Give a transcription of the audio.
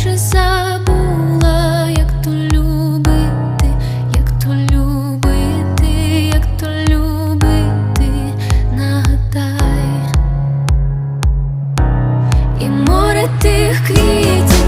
вже забула, як то любити, як то любити, як то любити, нагадай. І море тих квітів.